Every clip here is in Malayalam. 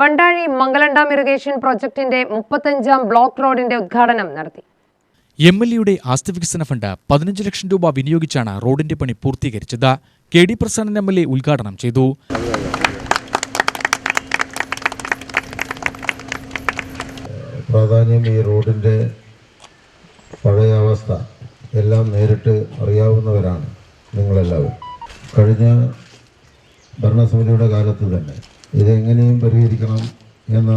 വണ്ടാഴി മംഗലണ്ടാം ഇറിഗേഷൻ പ്രോജക്ടിന്റെ മുപ്പത്തഞ്ചാം ബ്ലോക്ക് റോഡിന്റെ ഉദ്ഘാടനം നടത്തി. എം എൽ എയുടെ ആസ്തി വികസന ഫണ്ട് പതിനഞ്ച് ലക്ഷം രൂപ വിനിയോഗിച്ചാണ് റോഡിന്റെ പണി പൂർത്തീകരിച്ചത്. K D Prasadan M L A ഉദ്ഘാടനം ചെയ്തു. പ്രാധാന്യം ഈ റോഡിന്റെ പഴയ അവസ്ഥ എല്ലാം നേരിട്ട് അറിയാവുന്നവരാണ് നിങ്ങളെല്ലാവരും. കഴിഞ്ഞ ഭരണസമിതിയുടെ കാലത്ത് തന്നെ ഇതെങ്ങനെയും പരിഹരിക്കണം എന്ന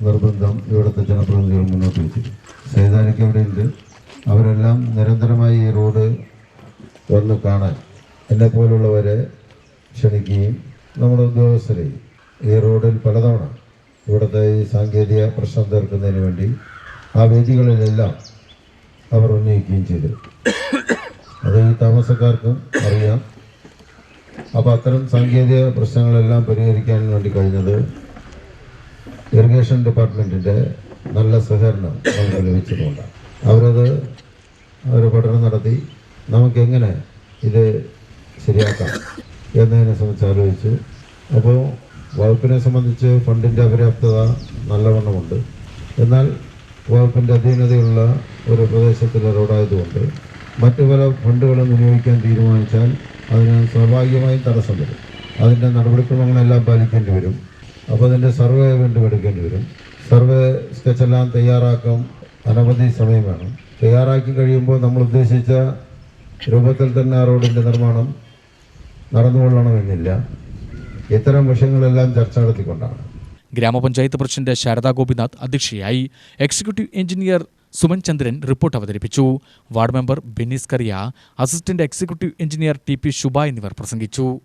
നിർബന്ധം ഇവിടുത്തെ ജനപ്രതിനിധികൾ മുന്നോട്ട് വെച്ചിരുന്നു സൈതാനിക്ക് അവിടെയുണ്ട്? അവരെല്ലാം നിരന്തരമായി ഈ റോഡ് വന്ന് കാണാൻ എന്നെ പോലുള്ളവരെ ക്ഷണിക്കുകയും നമ്മുടെ ഉദ്യോഗസ്ഥരെയും ഈ റോഡിൽ പലതവണ ഇവിടുത്തെ ഈ സാങ്കേതിക പ്രശ്നം തീർക്കുന്നതിന് വേണ്ടി ആ വേദികളിലെല്ലാം അവർ ഉന്നയിക്കുകയും ചെയ്തു. അത് ഈ താമസക്കാർക്കും അറിയാം. അപ്പോൾ അത്തരം സാങ്കേതിക പ്രശ്നങ്ങളെല്ലാം പരിഹരിക്കാൻ വേണ്ടി കഴിഞ്ഞത് ഇറിഗേഷൻ ഡിപ്പാർട്ട്മെന്റിന്റെ നല്ല സഹകരണം നമുക്ക് ലഭിച്ചതുകൊണ്ടാണ് അവരത് അവർ പഠനം നടത്തി നമുക്കെങ്ങനെ ഇത് ശരിയാക്കാം എന്നതിനെ സംബന്ധിച്ച് ആലോചിച്ചു. അപ്പോൾ വകുപ്പിനെ സംബന്ധിച്ച് ഫണ്ടിന്റെ അപര്യാപ്തത നല്ലവണ്ണമുണ്ട്. എന്നാൽ വകുപ്പിന്റെ അധീനതയുള്ള ഒരു പ്രദേശത്തിലെ റോഡായതുകൊണ്ട് മറ്റു പല ഫണ്ടുകളും വിനിയോഗിക്കാൻ തീരുമാനിച്ചാൽ അതിന് സ്വാഭാവികമായും തടസ്സം വരും. അതിന്റെ നടപടിക്രമങ്ങളെല്ലാം പാലിക്കേണ്ടി വരും. അപ്പോൾ അതിന്റെ സർവേ വീണ്ടും എടുക്കേണ്ടി വരും. സർവേ സ്കെച്ചെല്ലാം തയ്യാറാക്കാൻ അനവധി സമയം വേണം. തയ്യാറാക്കി കഴിയുമ്പോൾ നമ്മൾ ഉദ്ദേശിച്ച രൂപത്തിൽ തന്നെ ആ റോഡിന്റെ നിർമ്മാണം നടന്നുകൊള്ളണമെന്നില്ല ഇത്തരം വിഷയങ്ങളെല്ലാം ചർച്ച നടത്തിക്കൊണ്ടാണ്. ഗ്രാമപഞ്ചായത്ത് പ്രസിഡന്റ് ശാരദാ ഗോപിനാഥ് അധ്യക്ഷയായി. Executive engineer Suman Chandran report അവതരിപ്പിച്ചു. Ward member Bennis Kariya assistant executive engineer T P Shubha എന്നിവർ പ്രസംഗിച്ചു.